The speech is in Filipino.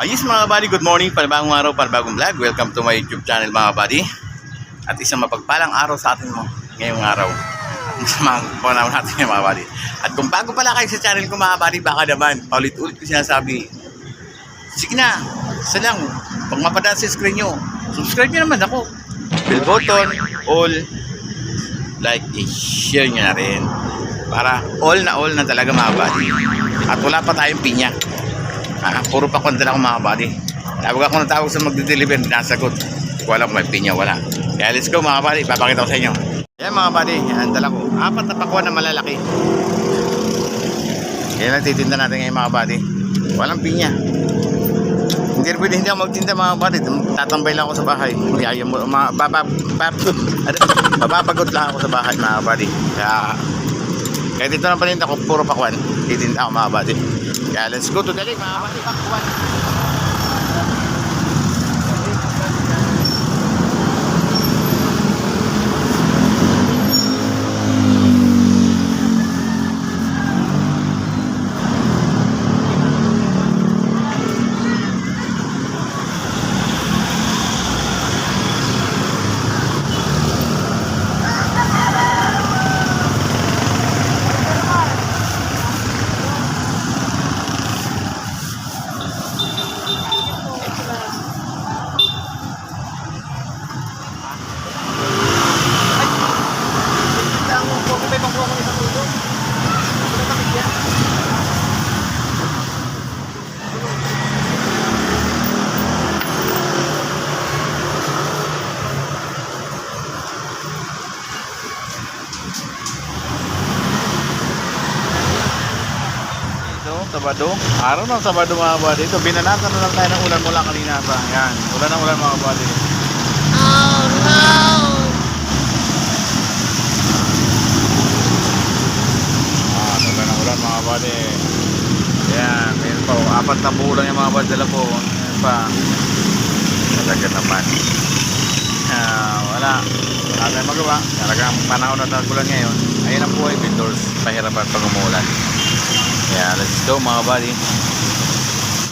Ayos mga buddy, good morning, panibagong araw, panibagong vlog. Welcome to my YouTube channel mga buddy. At isang mapagpalang araw sa atin mo ngayong araw. At masamang panahon natin mga buddy. At kung bago pala kayo sa channel ko mga buddy, baka naman, paulit-ulit ko sinasabi, sige na, isa lang, pag mapadaan sa screen nyo, subscribe nyo naman ako. Bell button, all, like, i-share nyo na rin. Para all na all na talaga mga buddy. At wala pa tayong pinya. Ah, puro pa konti lang mga buddy. Tawag ako ng sa magde-deliver, nasagot. Wala kung may pinya, wala. Kaya let's go mga buddy, papakita ko sa inyo. Yan mga buddy, yan dala ko. Apat na pakuan na malalaki. Yan ang titinda natin ngayon mga buddy. Walang pinya. Hindi rin pwede hindi ako magtinda mga buddy. Tatambay lang ako sa bahay. Hindi ayaw mo, mga, baba, bab, ano, lang ako sa bahay mga buddy. Kaya, kaya dito na paninda ko, puro pakuan. Titinda ako mga buddy. Kaya let's go to the lake mga buddy. Pakuan. Ito, Sabado. Araw ng Sabado mga buddy. Ito, binanatan na lang tayo ng ulan mula kanina pa. Yan, ulan ng ulan mga buddy. Oh! Ah, ulan ng ulan mga buddy. Yan, oh. Apat na bulan yung mga buddy dala po. Yan pa. Talaga naman. Ah, wala. Wala tayong magawa. Talagang panahon na tagulan ngayon. Ayun ang buhay, vendors. Pahirapan pag umulan. Yeah, let's go mga buddy.